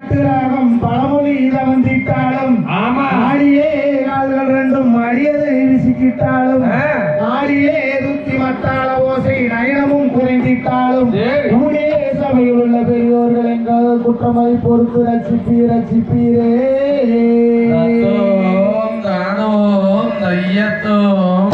பழமொழி இத வந்திட்டாலும் ஆடியே கால்கள் ரெண்டும் அடியது விசிக்கிட்டாலும் ஆடியே துத்தி மத்தாள ஓசை நயனமும் குறைந்திட்டாலும் ஊடியே சபையில் உள்ள பெரியோர்கள் எங்காவது குற்றமதி பொறுத்து ரசிப்பி ரசிப்பீரே தானோம் தையத்தோம்.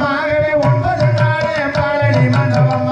பாகவே ஒன்பது நாளே பாலடி மண்டபம்.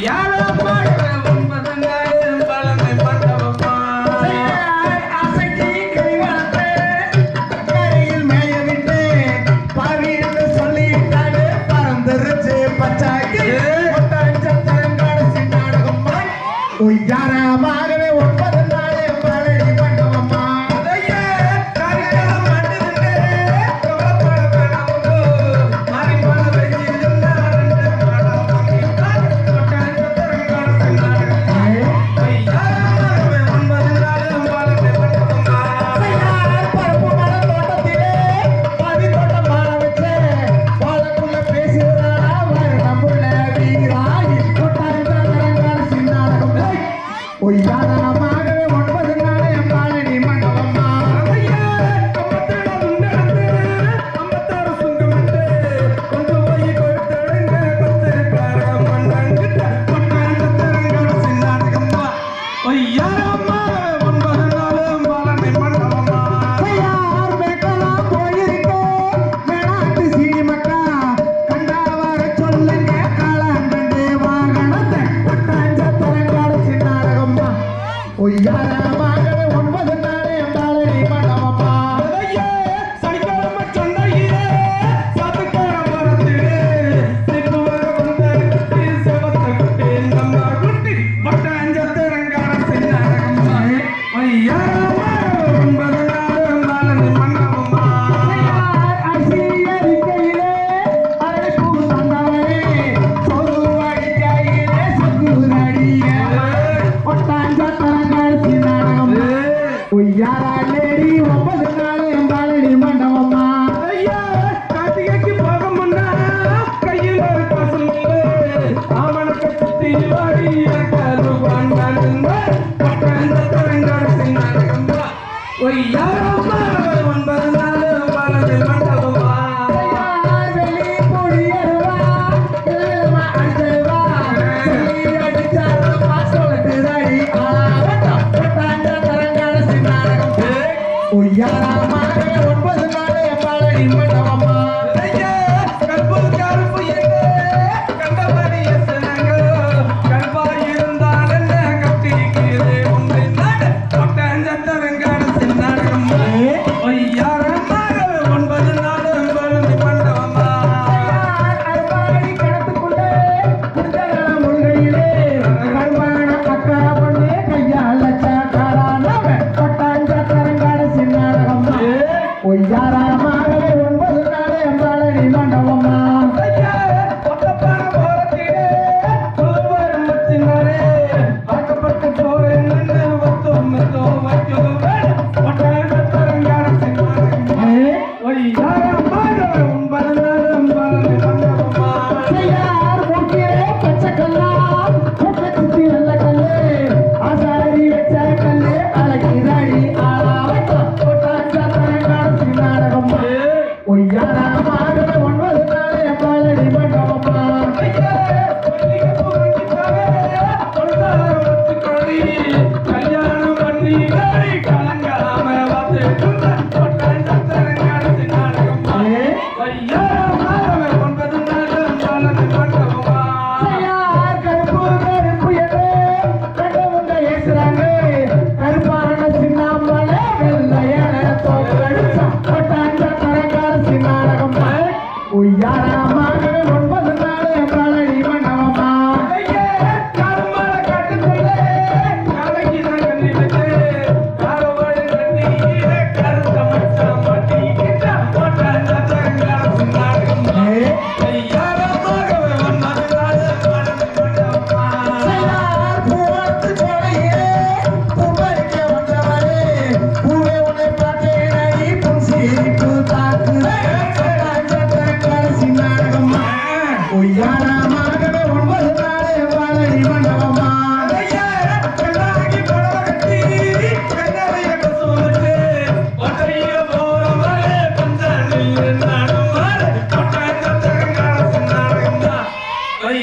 Yeah. Yeah. Yeah.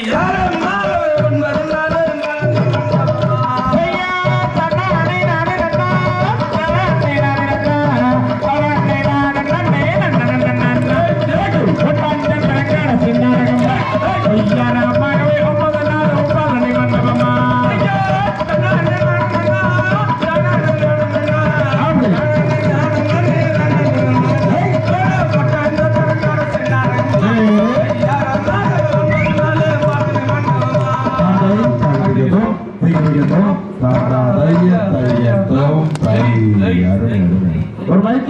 Cut him out!